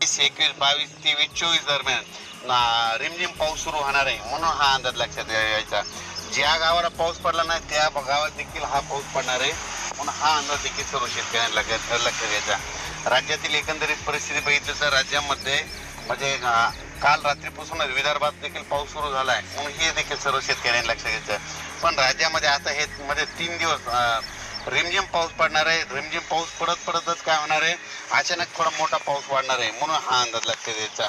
वीस एकवीस बावीस तेवीस चोवीस दरम्यान. ना- रिमझिम पाऊस सुरू होणार आहे म्हणून हा अंदाज लक्षात यायचा. ज्या गावाला पाऊस पडला नाही त्या गावात देखील हा पाऊस पडणार आहे म्हणून हा अंदाज देखील सर्व शेतकऱ्यांना लक्षात घ्यायचा. राज्यातील एकंदरीत परिस्थिती बघितली तर राज्यामध्ये म्हणजे काल रात्रीपासूनच विदर्भात देखील पाऊस सुरू झाला आहे म्हणून हे देखील सर्व शेतकऱ्यांनी लक्ष घ्यायचं पण राज्यामध्ये आता हे म्हणजे तीन दिवस रिमझिम पाऊस पडणार आहे. रिमझिम पाऊस पडत पडतच काय होणार आहे? अचानक थोडा मोठा पाऊस वाढणार आहे म्हणून हा अंदाज लागतो द्यायचा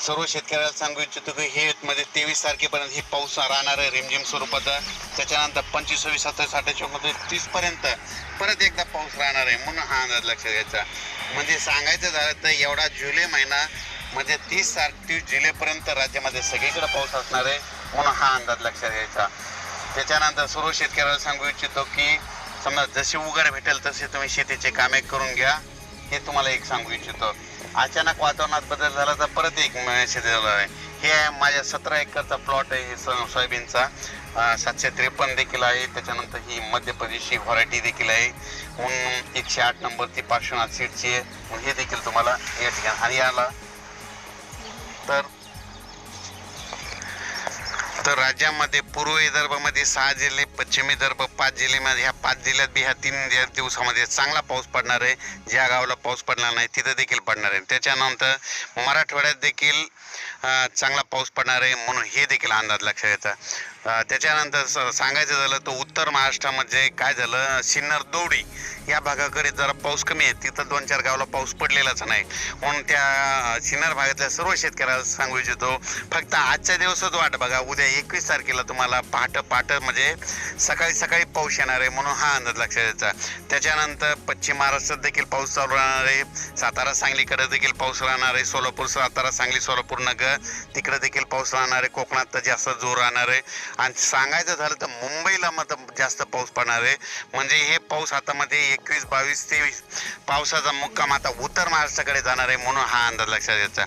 सर्व शेतकऱ्याला सांगू इच्छितो की हे म्हणजे तेवीस तारखेपर्यंत हे पाऊस राहणार आहे रिमझिम स्वरूपाचा. त्याच्यानंतर पंचवीस सव्वीस सत्तावीस अठ्ठावीस तीसपर्यंत परत एकदा पाऊस राहणार आहे म्हणून हा अंदाज लक्षात घ्यायचा म्हणजे सांगायचं झालं तर एवढा जुलै महिना म्हणजे तीस तारीख तीस जुलैपर्यंत राज्यामध्ये सगळीकडे पाऊस असणार आहे म्हणून हा अंदाज लक्षात घ्यायचा त्याच्यानंतर सर्व शेतकऱ्याला सांगू इच्छितो की समजा जशी उघड भेटेल तसे तुम्ही शेतीचे कामे करून घ्या. हे तुम्हाला एक सांगू इच्छितो. अचानक वातावरणात बदल झाला तर परत एक शेती आहे. हे आहे माझ्या सतरा एकरचा प्लॉट आहे हे सोयाबीनचा. सातशे त्रेपन्न देखील आहे. त्याच्यानंतर ही मध्य प्रदेशची व्हरायटी देखील आहे. म्हणून एकशे आठ नंबर ती पार्श्वनाथ सीटची आहे. हे देखील तुम्हाला या ठिकाणी आणि आला तर तर राज्यामध्ये पूर्व विदर्भामध्ये सहा जिल्हे पश्चिम विदर्भ पाच जिल्ह्यामध्ये ह्या पाच जिल्ह्यात बी ह्या तीन दिवसामध्ये चांगला पाऊस पडणार आहे. ज्या गावाला पाऊस पडणार नाही तिथं देखील पडणार आहे. त्याच्यानंतर मराठवाड्यात देखील चांगला पाऊस पडणार आहे म्हणून हे देखील अंदाज लक्षात येतं. त्याच्यानंतर स- सांगायचं झालं तर उत्तर महाराष्ट्रामध्ये काय झालं? सिन्नर दौडी या भागाकडे जरा पाऊस कमी आहे. तिथं दोन चार गावाला पाऊस पडलेलाच नाही. म्हणून त्या सिन्नर भागातल्या सर्व शेतकऱ्याला सांगू इच्छितो फक्त आजच्या दिवसच वाट बघा. उद्या एकवीस तारखेला तुम्हाला पहाट पहाट म्हणजे सकाळी सकाळी पाऊस येणार आहे म्हणून हा अंदाज लक्षात यायचा त्याच्यानंतर पश्चिम महाराष्ट्रात देखील पाऊस चालू राहणार आहे. सातारा सांगलीकडे देखील पाऊस राहणार आहे. सोलापूर सातारा सांगली सोलापूर नगर तिकडे देखील पाऊस राहणार आहे. कोकणात तर जास्त जोर राहणार आहे. आणि सांगायचं झालं तर मुंबईला मात्र जास्त पाऊस पडणार आहे. म्हणजे हे पाऊस आता मध्ये एकवीस बावीस तेवीस पावसाचा मुक्काम आता उत्तर महाराष्ट्राकडे जाणार आहे म्हणून हा अंदाज लक्षात घ्यायचा